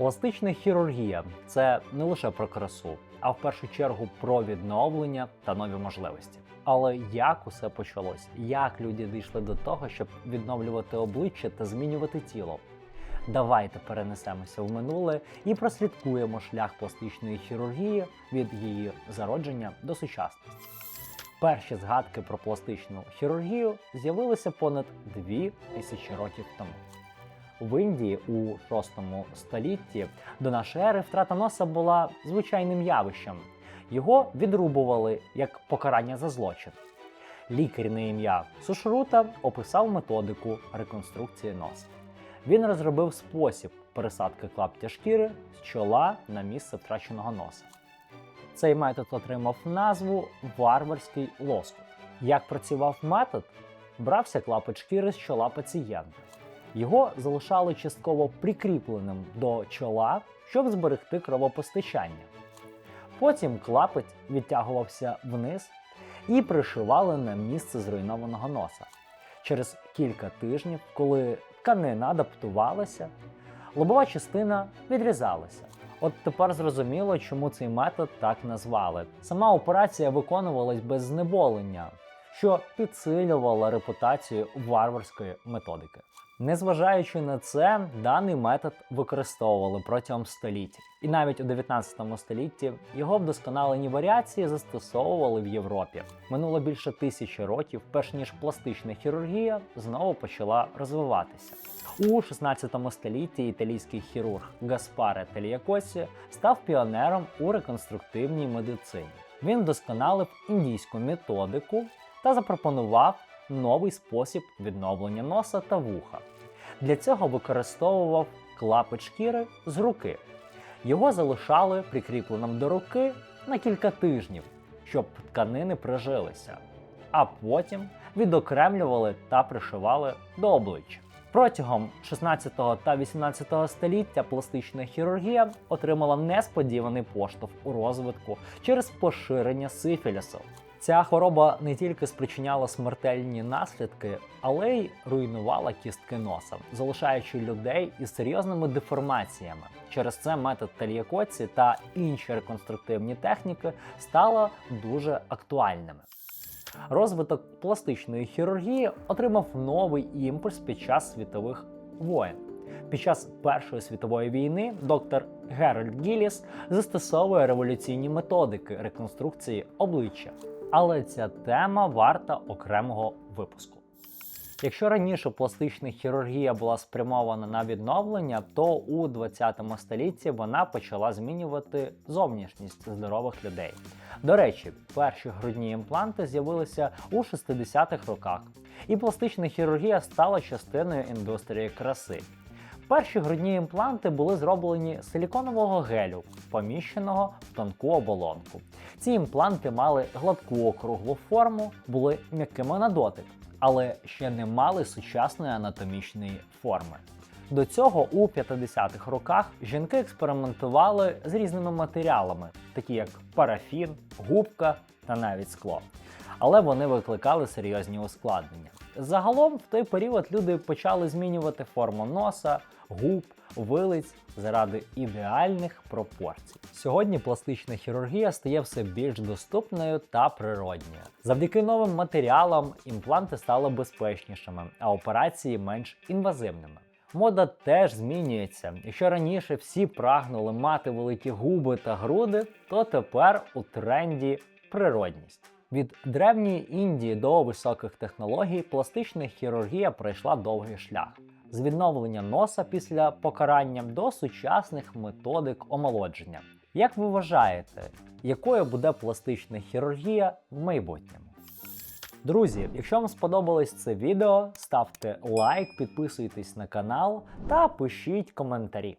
Пластична хірургія це не лише про красу, а в першу чергу про відновлення та нові можливості. Але як усе почалось? Як люди дійшли до того, щоб відновлювати обличчя та змінювати тіло? Давайте перенесемося в минуле і прослідкуємо шлях пластичної хірургії від її зародження до сучасності. Перші згадки про пластичну хірургію з'явилися понад дві тисячі років тому. В Індії у 6 столітті до нашої ери втрата носа була звичайним явищем. Його відрубували як покарання за злочин. Лікар на ім'я Сушрута описав методику реконструкції носа. Він розробив спосіб пересадки клаптя шкіри з чола на місце втраченого носа. Цей метод отримав назву варварський лоскут. Як працював метод, брався клапоть шкіри з чола пацієнта. Його залишали частково прикріпленим до чола, щоб зберегти кровопостачання. Потім клапоть відтягувався вниз і пришивали на місце зруйнованого носа. Через кілька тижнів, коли тканина адаптувалася, лобова частина відрізалася. От тепер зрозуміло, чому цей метод так назвали. Сама операція виконувалась без знеболення, що підсилювало репутацію варварської методики. Незважаючи на це, даний метод використовували протягом століть, і навіть у 19 столітті його вдосконалені варіації застосовували в Європі. Минуло більше тисячі років, перш ніж пластична хірургія знову почала розвиватися. У 16 столітті італійський хірург Гаспаре Теліакосі став піонером у реконструктивній медицині. Він вдосконалив індійську методику та запропонував новий спосіб відновлення носа та вуха. Для цього використовував клапоть шкіри з руки. Його залишали прикріпленим до руки на кілька тижнів, щоб тканини прижилися, а потім відокремлювали та пришивали до обличчя. Протягом 16 та 18 століття пластична хірургія отримала несподіваний поштовх у розвитку через поширення сифілісу. Ця хвороба не тільки спричиняла смертельні наслідки, але й руйнувала кістки носа, залишаючи людей із серйозними деформаціями. Через це метод Таліякоці та інші реконструктивні техніки стали дуже актуальними. Розвиток пластичної хірургії отримав новий імпульс під час світових воєн. Під час Першої світової війни доктор Геральд Гіліс застосовує революційні методики реконструкції обличчя. Але ця тема варта окремого випуску. Якщо раніше пластична хірургія була спрямована на відновлення, то у 20 столітті вона почала змінювати зовнішність здорових людей. До речі, перші грудні імпланти з'явилися у 60-х роках, і пластична хірургія стала частиною індустрії краси. Перші грудні імпланти були зроблені з силіконового гелю, поміщеного в тонку оболонку. Ці імпланти мали гладку округлу форму, були м'якими на дотик, але ще не мали сучасної анатомічної форми. До цього у 50-х роках жінки експериментували з різними матеріалами, такі як парафін, губка та навіть скло. Але вони викликали серйозні ускладнення. Загалом в той період люди почали змінювати форму носа, губ, вилиць заради ідеальних пропорцій. Сьогодні пластична хірургія стає все більш доступною та природньою. Завдяки новим матеріалам імпланти стали безпечнішими, а операції менш інвазивними. Мода теж змінюється. Якщо раніше всі прагнули мати великі губи та груди, то тепер у тренді природність. Від древньої Індії до високих технологій пластична хірургія пройшла довгий шлях з відновлення носа після покарання до сучасних методик омолодження. Як ви вважаєте, якою буде пластична хірургія в майбутньому? Друзі, якщо вам сподобалось це відео, ставте лайк, підписуйтесь на канал та пишіть коментарі.